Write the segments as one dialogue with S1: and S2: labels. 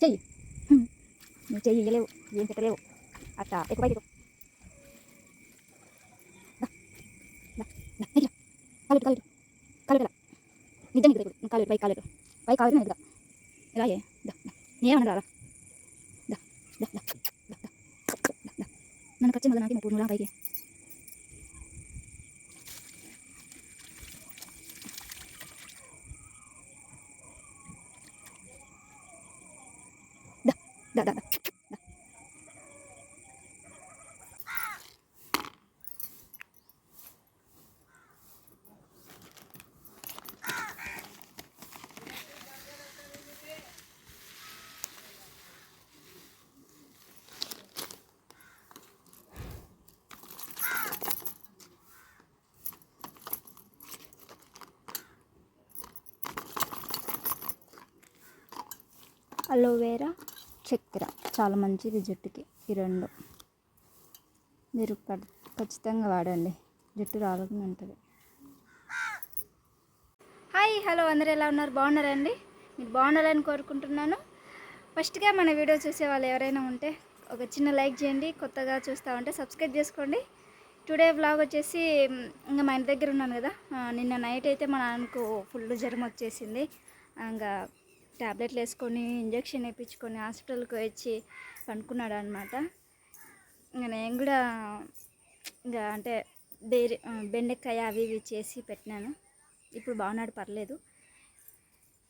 S1: చెయ్యి హ్మ్. నువ్వు చెయ్యి ఇయ్యలేవు ఏం పెట్టలేవు అట్ట ఎక్కువ పైకి ఎక్కు. దా, దా, దా, పైకి రా. కాలు పెట్టు, కాలు పెట్టు. కాలు పెట్టు ఇలా. నిజం నిద్ర ఇప్పుడు కాలు పెట్టు, పైకి కాలు పెట్టు. పైకి కాలు పెట్టు, ఎదుగా ఇలా ఏ దా దా ఏమన్నా రా దా దా దా దా దా దా దా నన్ను కచ్చి మళ్ళీ నాకి ముప్పు నువ్వు రా పైకి దా దా దా దా దా అలోవేరా చక్కెర. చాలా మంచిది జుట్టుకి. ఈ రెండు మీరు ఖచ్చితంగా వాడండి. జుట్టు రాలకుండా ఉంటుంది. హాయ్ హలో అందరు ఎలా ఉన్నారు? బాగున్నారండి మీరు బాగుండాలని కోరుకుంటున్నాను. ఫస్ట్గా మన వీడియో చూసే వాళ్ళు ఎవరైనా ఉంటే ఒక చిన్న లైక్ చేయండి. కొత్తగా చూస్తూ ఉంటే సబ్స్క్రైబ్ చేసుకోండి. టుడే వ్లాగ్ వచ్చేసి ఇంకా మా ఇంటి దగ్గర ఉన్నాను కదా. నిన్న నైట్ అయితే మా నాన్నకు ఫుల్ జ్వరం వచ్చేసింది. ఇంకా ట్యాబ్లెట్లు వేసుకొని ఇంజక్షన్ వేయించుకొని హాస్పిటల్కి వచ్చి పనుకున్నాడు అనమాట ఇంకా నేను కూడా ఇంకా అంటే డైరీ బెండకాయ అవి ఇవి చేసి పెట్టినాను. ఇప్పుడు బాగున్నాడు పర్లేదు.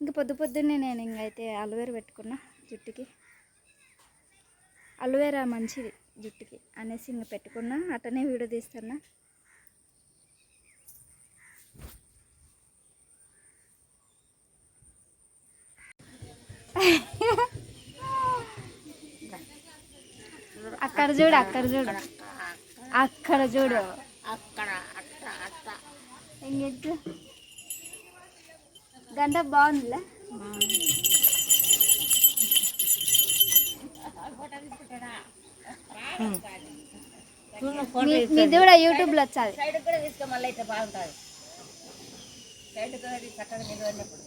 S1: ఇంకా పొద్దు పొద్దున్నే నేను ఇంకైతే అలోవేరా పెట్టుకున్నా జుట్టుకి. అలోవేరా మంచిది జుట్టుకి అనేసి ఇంకా పెట్టుకున్నా. అట్టనే వీడియో తీస్తున్నా. అక్కడ చూడు అక్కడ చూడు. అక్కడ చూడు.
S2: అక్కడ
S1: గంట బాగుందిలే. మీది కూడా యూట్యూబ్లో వచ్చాది.
S2: సైడ్ కూడా తీసుకో మళ్ళీ అయితే బాగుంటుంది. సైడ్ కూడా చక్కగా నిలవన్నప్పుడు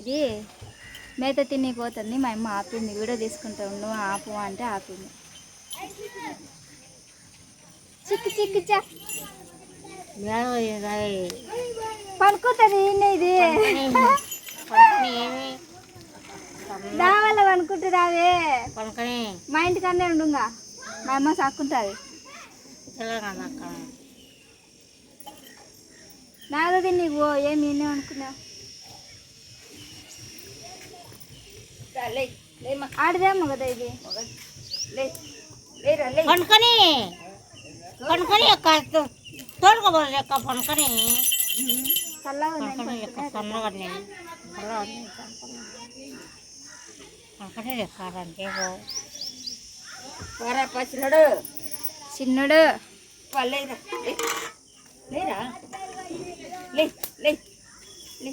S1: ఇది మేత తిని పోతుంది మా అమ్మ ఆపింది. వీడియో తీసుకుంటా నువ్వు ఆపు అంటే ఆపింది. చిక్కు చిక్కు పనుకుంటుంది ఈయన ఇది. దావల్ల పనుకుంటున్నావే మా ఇంటికన్నా ఉండుగా. మా అమ్మ సాక్కుంటుంది.
S2: తెలంగాణ అక్కడ
S1: ఓ ఏమి అనుకున్నావు ఆడదేమో కదా ఇది.
S2: పనుకొని పనుకొని ఎక్క తోడుకోబోదు
S1: చల్లగా
S2: పనుకొని.
S1: ఉందని
S2: ఎక్క సన్నగా నేను పనుకొని ఎక్కారంటే పచ్చినాడు
S1: చిన్నడు.
S2: లేరా లేరా లే. లే లే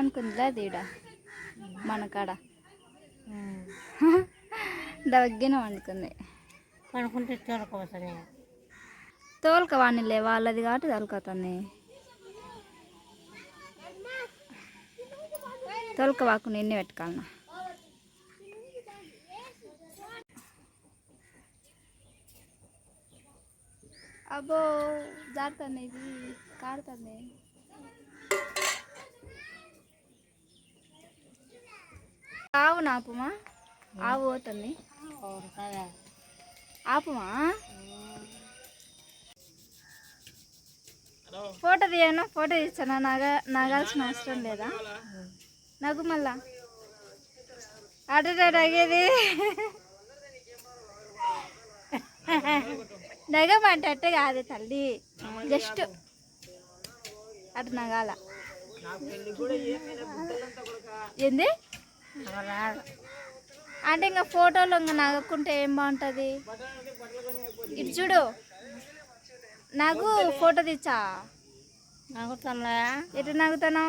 S1: అనుకుందిలే దీడ మన కాడ. దగ్గర వండుకుంది
S2: పనుకుంటే తోడుకోవచ్చని
S1: తోలుక వాణిలే వాళ్ళది కాబట్టి తోలుకొతుంది. తోలుక వాకు నిన్నే పెట్టుకోవాలన్నా. అబ్బో జారుతుంది ఇది కారుతుంది. ఆవు నాపుమా? ఆవు పోతుంది ఆపుమా? ఫోటో తీయనా ఫోటో తీస్తానా? నాగా నాగాల్సిన అవసరం లేదా? నాకు మళ్ళా. అటు అడిగేది నగమంటే కాదు తల్లి. జస్ట్ అటు నగాల. ఏంది? అంటే ఇంకా ఫోటోలో ఇంకా నగకుంటే ఏం బాగుంటుంది? ఇటు చూడు. నాకు ఫోటో తెచ్చా?
S2: నవ్వుతున్నా
S1: ఎటు నవ్వుతాను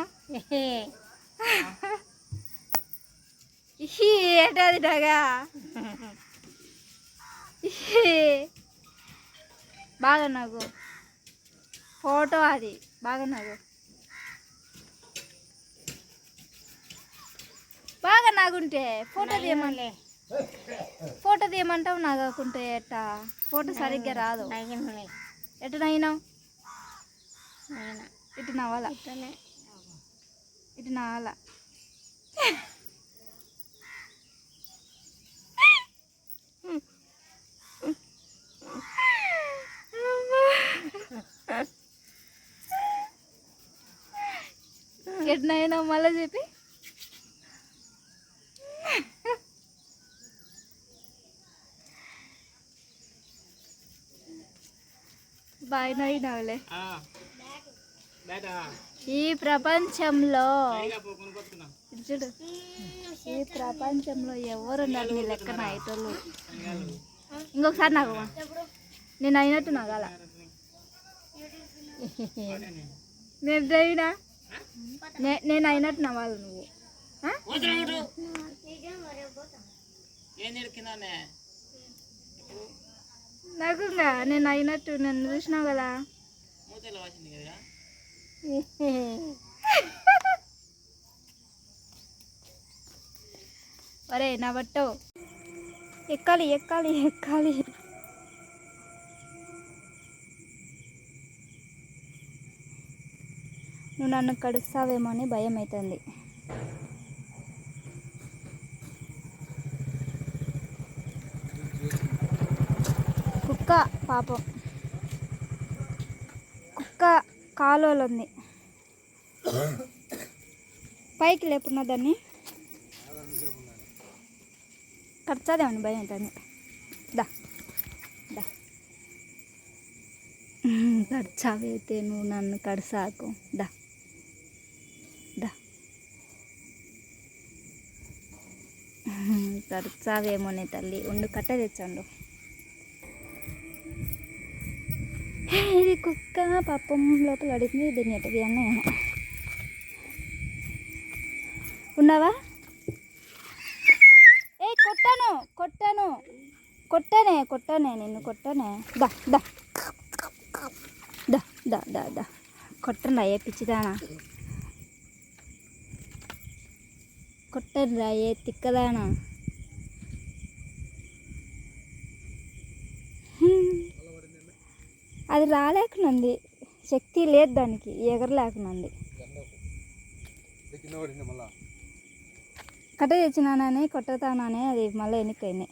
S1: ఇహి ఏటది నగా ఇహి. బాగా నవ్వు. ఫోటో అది. బాగా నవ్వు. బాగా నాగుంటే ఫోటో తీయమని ఫోటో తీయమంటావు నాగకుంటే ఎట్ట? ఫోటో సరిగ్గా రాదు.
S2: నగినలే
S1: ఎటు నవ్వినావు
S2: ఆయన
S1: ఇటు నవ్వాలా ఇటు నవ్వాలా ఎటు నవ్వినావు మళ్ళీ చెప్పి? బాగా నవ్వినావులే ఈ ప్రపంచంలో చూడు. ఈ ప్రపంచంలో ఎవరు ఉన్నారు నీ లెక్కన అయితోళ్ళు ఇంకొకసారి నాకు నేను అయినట్టు నగాల నేను అయినా నేను అయినట్టు నవ్వాలి నువ్వు. ఆ? నాకు ఇంకా నేను అయినట్టు నేను చూసినావు కదా. ఒరే నా బట్టో. ఎక్కాలి ఎక్కాలి ఎక్కాలి. నువ్వు నన్ను కడుస్తావేమో అని భయం అవుతుంది కుక్క పాపం. కుక్క కాలువలో ఉంది పైకి లేపున్నా దాన్ని. కడతాదేమని భయం అవుతుంది. దా. దా. కడచావైతే నువ్వు నన్ను కడసాకు. దా. దా. కడచావేమోనే తల్లి. ఉండు కట్ట తెచ్చండు. కుక్క పాపం లోపల అడిగింది దీన్ని ఎట్టది అన్న. ఉన్నావా? ఏ కొట్టాను కొట్టాను. కొట్టానే కొట్టానే నిన్ను కొట్టానే. దా దా. దా దా దా దా. కొట్టండి ఏ పిచ్చిదానా. కొట్టండి ఏ తిక్కదానా హ్మ్. అది రాలేకనుంది. శక్తి లేదు దానికి ఎగరలేకనుంది. కట్ట తెచ్చినానని కొట్టతానని అది మళ్ళీ ఎన్నికైనాయి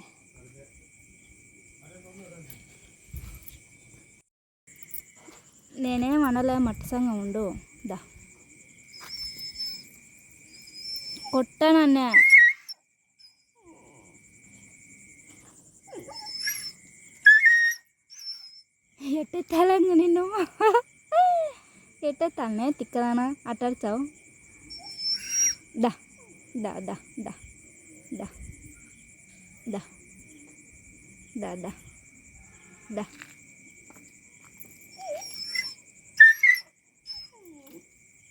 S1: నేనేం అనలే మట్టి ఉండు. దా. కొట్టానన్నే. ఎట్టే తెలంగా నిన్ను? ఎట్టే తన్నే తిక్కదానా అట్టాడుచావు దా దా దా దా దా దా దా దా దా.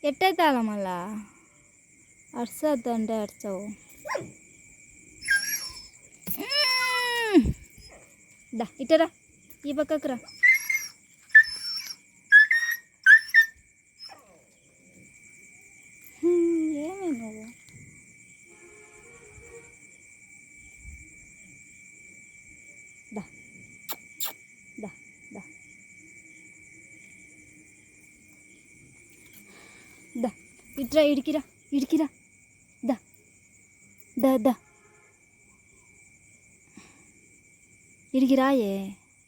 S1: ఎట్టయితాల మళ్ళా? అర్చద్దు అంటే అర్చవు దా ఇటరా ఈ పక్కకు రా హ్మ్, ఏమి నువ్వు దా దా దా దా ఇట్రా ఇడికిరా ఇడికిరా. దా దా దా. ఇడికి రాయే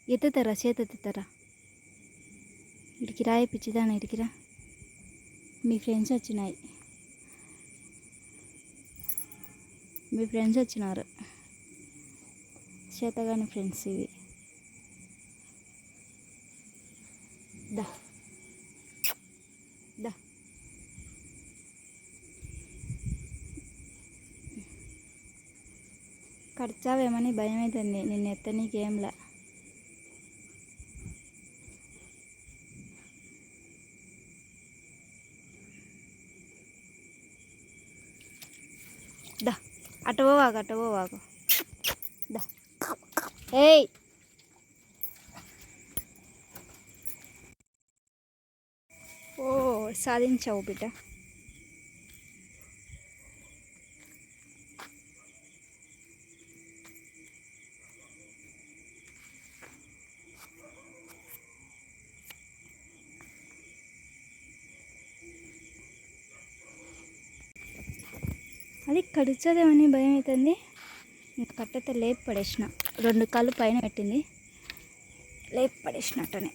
S1: ఎత్తుతారా చేతెత్తుతారా ఇడికి రాయే పిచ్చిదానా ఇడికిరా. మీ ఫ్రెండ్స్ వచ్చినాయి. మీ ఫ్రెండ్స్ వచ్చినారు. చేతగాని ఫ్రెండ్స్ ఇవి. దా దా. కడిచావేమని భయం అవుతుంది నిన్ను ఎత్త నీకేంలా దా అటు పోవాగు అటు పోవాగు దా. ఏయ్! ఓ సాధించావు బిడ్డ అది కడుచదేమని భయం అవుతుంది ఇంకా కట్టతో లేపి పడేసిన. రెండు కాళ్ళు పైన పెట్టింది. లేపి పడేసినట్టునే